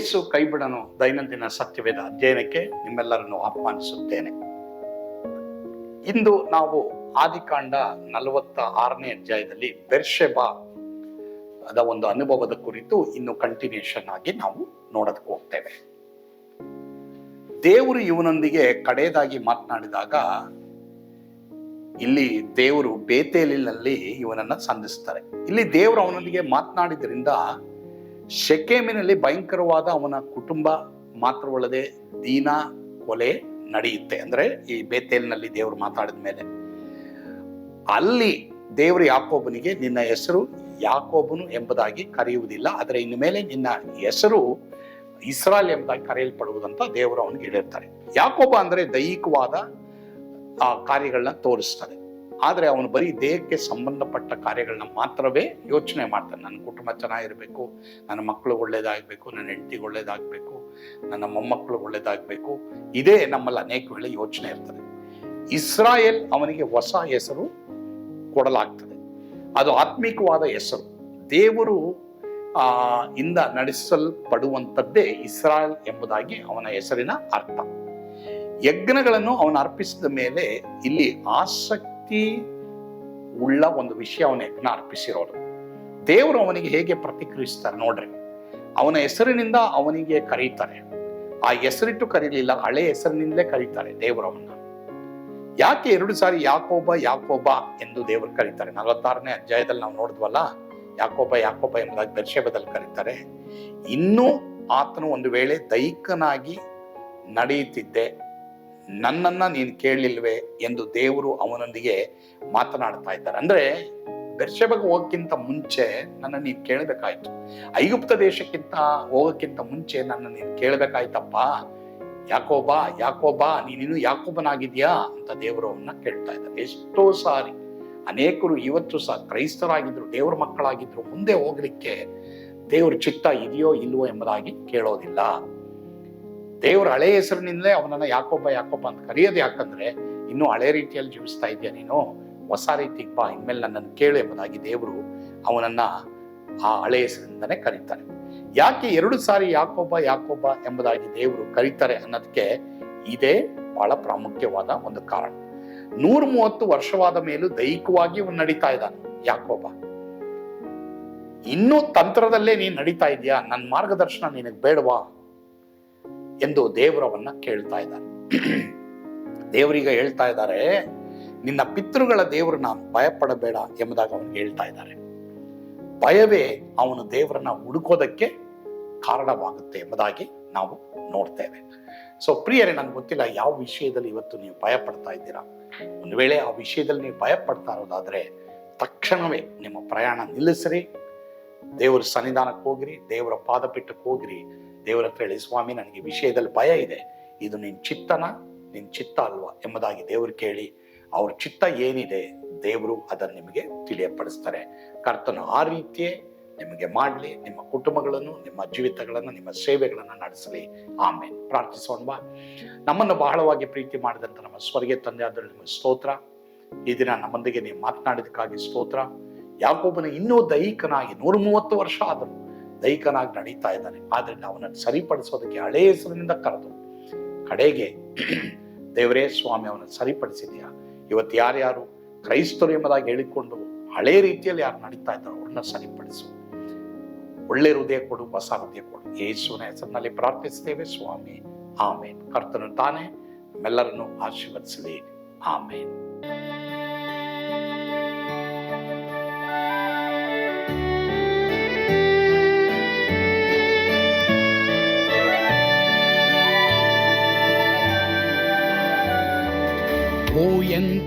ಯೇಸು ಕೈಬಿಡನು ದೈನಂದಿನ ಸತ್ಯವೇದ ಅಧ್ಯಯನಕ್ಕೆ ನಿಮ್ಮೆಲ್ಲರನ್ನು ಆಹ್ವಾನಿಸುತ್ತೇನೆ. ಇಂದು ನಾವು ಆದಿಕಾಂಡ ನಲವತ್ತ ಆರನೇ ಅಧ್ಯಾಯದಲ್ಲಿ ಬೆರ್ಷೆಬಾ ಅದ ಒಂದು ಅನುಭವದ ಕುರಿತು ಇನ್ನು ಕಂಟಿನ್ಯೂಷನ್ ಆಗಿ ನಾವು ನೋಡೋದಕ್ಕೆ ಹೋಗ್ತೇವೆ. ದೇವರು ಇವನೊಂದಿಗೆ ಕಡೆಯದಾಗಿ ಮಾತನಾಡಿದಾಗ ಇಲ್ಲಿ ದೇವರು ಬೇತೇಲಿನಲ್ಲಿ ಇವನನ್ನ ಸಂಧಿಸ್ತಾರೆ. ಇಲ್ಲಿ ದೇವರು ಅವನೊಂದಿಗೆ ಮಾತನಾಡಿದ್ರಿಂದ ಶೆಕೇಮಿನಲ್ಲಿ ಭಯಂಕರವಾದ ಅವನ ಕುಟುಂಬ ಮಾತ್ರವಲ್ಲದೆ ದೀನ ಕೊಲೆ ನಡೆಯುತ್ತೆ. ಅಂದ್ರೆ ಈ ಬೇತೇಲ್ನಲ್ಲಿ ದೇವರು ಮಾತಾಡಿದ ಮೇಲೆ. ಅಲ್ಲಿ ದೇವರು ಯಾಕೋಬನಿಗೆ, ನಿನ್ನ ಹೆಸರು ಯಾಕೋಬನು ಎಂಬುದಾಗಿ ಕರೆಯುವುದಿಲ್ಲ. ಆದರೆ ಇನ್ನು ಮೇಲೆ ನಿನ್ನ ಹೆಸರು ಇಸ್ರಾಲ್ ಎಂಬುದಾಗಿ ಕರೆಯಲ್ಪಡುವುದಂತ ದೇವರು ಅವನಿಗೆ ಹೇಳಿರ್ತಾರೆ. ಯಾಕೋಬ ಅಂದ್ರೆ ದೈಹಿಕವಾದ, ಆ, ಕಾರ್ಯಗಳನ್ನ ತೋರಿಸ್ತದೆ ಆದ್ರೆ ಅವನು ಬರೀ ದೇಹಕ್ಕೆ ಸಂಬಂಧಪಟ್ಟ ಕಾರ್ಯಗಳನ್ನ ಮಾತ್ರವೇ ಯೋಚನೆ ಮಾಡ್ತಾನೆ. ನನ್ನ ಕುಟುಂಬ ಚೆನ್ನಾಗಿರಬೇಕು, ನನ್ನ ಮಕ್ಕಳು ಒಳ್ಳೇದಾಗಬೇಕು, ನನ್ನ ಹೆಂಡತಿಗೆ ಒಳ್ಳೇದಾಗಬೇಕು, ನನ್ನ ಮೊಮ್ಮಕ್ಕಳು ಒಳ್ಳೇದಾಗಬೇಕು. ಇದೇ ನಮ್ಮಲ್ಲಿ ಅನೇಕ ವೇಳೆ ಯೋಚನೆ ಇರ್ತದೆ. ಇಸ್ರಾಯೇಲ್ ಅವನಿಗೆ ಹೊಸ ಹೆಸರು ಕೊಡಲಾಗ್ತದೆ. ಅದು ಆತ್ಮಿಕವಾದ ಹೆಸರು. ದೇವರು, ಆ, ಇಂದ ನಡೆಸಲ್ಪಡುವಂಥದ್ದೇ ಇಸ್ರಾಯೇಲ್ ಎಂಬುದಾಗಿ ಅವನ ಹೆಸರಿನ ಅರ್ಥ. ಯಜ್ಞಗಳನ್ನು ಅವನು ಅರ್ಪಿಸಿದ ಮೇಲೆ ಇಲ್ಲಿ ಆಸಕ್ತಿ ಉಳ್ಳ ಒಂದು ವಿಷಯ ಅವನ ಯಜ್ಞ ಅರ್ಪಿಸಿರೋದು. ದೇವರು ಅವನಿಗೆ ಹೇಗೆ ಪ್ರತಿಕ್ರಿಯಿಸ್ತಾರೆ ನೋಡ್ರಿ. ಅವನ ಹೆಸರಿನಿಂದ ಅವನಿಗೆ ಕರೀತಾರೆ. ಆ ಹೆಸರಿಟ್ಟು ಕರೀಲಿಲ್ಲ, ಹಳೆ ಹೆಸರಿನಿಂದಲೇ ಕರೀತಾರೆ ದೇವರವನ್ನ ಯಾಕೆ ಎರಡು ಸಾರಿ ಯಾಕೋಬ ಯಾಕೋಬ ಎಂದು ದೇವರು ಕರೀತಾರೆ? ನಲವತ್ತಾರನೇ ಅಧ್ಯಾಯದಲ್ಲಿ ನಾವು ನೋಡಿದ್ವಲ್ಲ, ಯಾಕೋಬ ಯಾಕೋಬ ಎಂಬುದಾಗಿ ಬೆರ್ಷೆಬದಲ್ಲಿ ಕರೀತಾರೆ. ಇನ್ನೂ ಆತನು ಒಂದು ವೇಳೆ ದೈಹಿಕನಾಗಿ ನಡೆಯುತ್ತಿದ್ದೆ ನನ್ನನ್ನ ನೀನು ಕೇಳಲಿಲ್ವೇ ಎಂದು ದೇವರು ಅವನೊಂದಿಗೆ ಮಾತನಾಡ್ತಾ ಇದ್ದಾರೆ. ಅಂದ್ರೆ ಬೆರ್ಷೆಬಗೆ ಹೋಗಕ್ಕಿಂತ ಮುಂಚೆ ನನ್ನ ನೀನು ಕೇಳಬೇಕಾಯ್ತು. ಐಗುಪ್ತ ದೇಶಕ್ಕಿಂತ ಹೋಗಕ್ಕಿಂತ ಮುಂಚೆ ನನ್ನ ನೀನು ಕೇಳಬೇಕಾಯ್ತಪ್ಪ. ಯಾಕೋಬಾ ಯಾಕೋಬಾ, ನೀನಿನ್ನು ಯಾಕೋಬನಾಗಿದ್ಯಾ ಅಂತ ದೇವರು ಅವನ್ನ ಕೇಳ್ತಾ ಇದ್ದಾರೆ. ಎಷ್ಟೋ ಸಾರಿ, ಅನೇಕರು ಇವತ್ತು ಸಹ ಕ್ರೈಸ್ತರಾಗಿದ್ರು, ದೇವರ ಮಕ್ಕಳಾಗಿದ್ರು, ಮುಂದೆ ಹೋಗ್ಲಿಕ್ಕೆ ದೇವ್ರ ಚಿತ್ತ ಇದೆಯೋ ಇಲ್ವೋ ಎಂಬುದಾಗಿ ಕೇಳೋದಿಲ್ಲ. ದೇವ್ರ ಹಳೆ ಹೆಸರಿನಿಂದಲೇ ಅವನನ್ನ ಯಾಕೊಬ್ಬ ಯಾಕೊಬ್ಬ ಅಂತ ಕರೆಯೋದು ಯಾಕಂದ್ರೆ ಇನ್ನು ಹಳೆ ರೀತಿಯಲ್ಲಿ ಜೀವಿಸ್ತಾ ಇದೆಯಾ ನೀನು? ಹೊಸ ರೀತಿಗೆ ಬಾ, ಇನ್ಮೇಲೆ ನನ್ನನ್ನು ಕೇಳು ಎಂಬುದಾಗಿ ದೇವರು ಅವನನ್ನ ಆ ಹಳೆ ಹೆಸರಿನಿಂದನೇ ಕರೀತಾರೆ. ಯಾಕೆ ಎರಡು ಸಾರಿ ಯಾಕೊಬ್ಬ ಯಾಕೊಬ್ಬ ಎಂಬುದಾಗಿ ದೇವರು ಕರೀತಾರೆ ಅನ್ನೋದಕ್ಕೆ ಇದೇ ಬಹಳ ಪ್ರಾಮುಖ್ಯವಾದ ಒಂದು ಕಾರಣ. ನೂರ ಮೂವತ್ತು ವರ್ಷವಾದ ಮೇಲೂ ದೈಹಿಕವಾಗಿ ಅವನು ನಡೀತಾ ಇದ್ದಾನೆ, ಯಾಕೊಬ್ಬ. ಇನ್ನೂ ತಂತ್ರದಲ್ಲೇ ನೀನು ನಡೀತಾ ಇದೆಯಾ? ನನ್ನ ಮಾರ್ಗದರ್ಶನ ನಿನಗೆ ಬೇಡವಾ? ಎಂದು ದೇವರವನ್ನ ಕೇಳ್ತಾ ಇದ್ದಾರೆ. ದೇವರೀಗ ಹೇಳ್ತಾ ಇದ್ದಾರೆ, ನಿನ್ನ ಪಿತೃಗಳ ದೇವರು ನಾನು, ಭಯಪಡಬೇಡ ಎಂಬುದಾಗಿ ಅವನು ಹೇಳ್ತಾ ಇದ್ದಾರೆ. ಭಯವೇ ಅವನು ದೇವರನ್ನ ಹುಡುಕೋದಕ್ಕೆ ಕಾರಣವಾಗುತ್ತೆ ಎಂಬುದಾಗಿ ನಾವು ನೋಡ್ತೇವೆ. ಸೊ ಪ್ರಿಯರೇ, ನನ್ಗೆ ಗೊತ್ತಿಲ್ಲ ಯಾವ ವಿಷಯದಲ್ಲಿ ಇವತ್ತು ನೀವು ಭಯ ಪಡ್ತಾ ಇದ್ದೀರಾ. ಒಂದು ವೇಳೆ ಆ ವಿಷಯದಲ್ಲಿ ನೀವು ಭಯ ಪಡ್ತಾ ಇರೋದಾದ್ರೆ, ತಕ್ಷಣವೇ ನಿಮ್ಮ ಪ್ರಯಾಣ ನಿಲ್ಲಿಸ್ರಿ. ದೇವರ ಸನ್ನಿಧಾನಕ್ಕೆ ಹೋಗಿರಿ, ದೇವರ ಪಾದಪೀಠಕ್ಕೆ ಹೋಗಿರಿ. ದೇವರ ಹತ್ರ ಹೇಳಿ ಸ್ವಾಮಿ, ನನಗೆ ವಿಷಯದಲ್ಲಿ ಭಯ ಇದೆ. ಇದು ನಿನ್ ಚಿತ್ತನ? ನಿನ್ನ ಚಿತ್ತ ಅಲ್ವಾ? ಎಂಬುದಾಗಿ ದೇವರು ಕೇಳಿ, ಅವ್ರ ಚಿತ್ತ ಏನಿದೆ? ದೇವರು ಅದನ್ನು ನಿಮಗೆ ತಿಳಿಯಪಡಿಸ್ತಾರೆ. ಕರ್ತನು ಆ ರೀತಿಯೇ ನಿಮಗೆ ಮಾಡಲಿ, ನಿಮ್ಮ ಕುಟುಂಬಗಳನ್ನು, ನಿಮ್ಮ ಜೀವಿತಗಳನ್ನು, ನಿಮ್ಮ ಸೇವೆಗಳನ್ನು ನಡೆಸಲಿ. ಆಮೇಲೆ ಪ್ರಾರ್ಥಿಸೋಣ ನಮ್ಮನ್ನು ಬಹಳವಾಗಿ ಪ್ರೀತಿ ಮಾಡಿದಂಥ ನಮ್ಮ ಸ್ವರ್ಗೆ ತಂದೆ ಆದರೂ ನಿಮ್ಮ ಸ್ತೋತ್ರ. ಈ ದಿನ ನಮ್ಮೊಂದಿಗೆ ನೀವು ಮಾತನಾಡಿದಕ್ಕಾಗಿ ಸ್ತೋತ್ರ. ಯಾಕೊಬ್ಬನ ಇನ್ನೂ ದೈಹಿಕನಾಗಿ ನೂರ ಮೂವತ್ತು ವರ್ಷ ಆದರೂ. ದೈಹಿಕನಾಗಿ ನಡೀತಾ ಇದ್ದಾನೆ. ಆದ್ರಿಂದ ಅವನನ್ನು ಸರಿಪಡಿಸೋದಕ್ಕೆ ಹಳೆ ಹೆಸರಿನಿಂದ ಕರೆದು, ಕಡೆಗೆ ದೇವರೇ ಸ್ವಾಮಿ ಅವನನ್ನು ಸರಿಪಡಿಸಿದ್ಯಾ? ಇವತ್ತು ಯಾರ್ಯಾರು ಕ್ರೈಸ್ತರು ಎಂಬುದಾಗಿ ಹೇಳಿಕೊಂಡು ಹಳೆ ರೀತಿಯಲ್ಲಿ ಯಾರು ನಡೀತಾ ಇದ್ದಾರೋ ಅವ್ರನ್ನ ಸರಿಪಡಿಸು. ಒಳ್ಳೆ ಹೃದಯ ಕೊಡು, ಹೊಸ ಹೃದಯ ಕೊಡು. ಯೇಸುವಿನ ಹೆಸರಿನಲ್ಲಿ ಪ್ರಾರ್ಥಿಸ್ತೇವೆ ಸ್ವಾಮಿ. ಆಮೇನ್. ಕರ್ತನು ತಾನೇ. ನಮ್ಮೆಲ್ಲರನ್ನು ಆಶೀರ್ವದಿಸಲಿ. ಆಮೇನ್.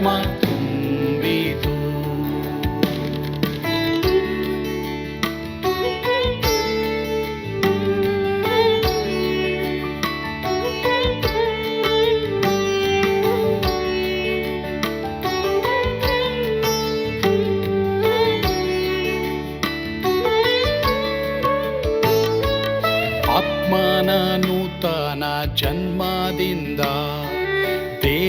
my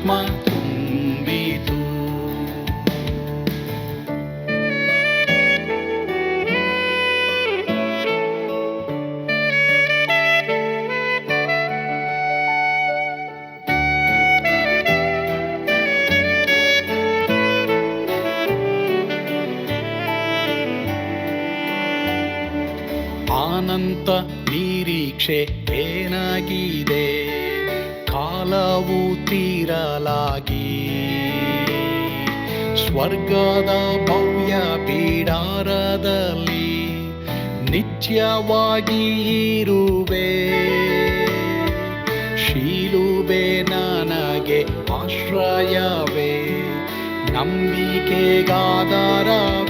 ಎನ್ನಾತ್ಮ ತುಂಬಿತು ಆನಂತ ನಿರೀಕ್ಷೆ ಏನಾಗಿದೆ? ಕಾಲವು ತೀರಲಾಗಿ. ಸ್ವರ್ಗದ ಭವ್ಯ ಬೀಡಾರದಲ್ಲಿ ನಿತ್ಯವಾಗಿ ಇರುವೆ. ಶೀಲುಬೆ ನನಗೆ ಆಶ್ರಯವೇ. ನಂಬಿಕೆಗಾದಾರವೇ.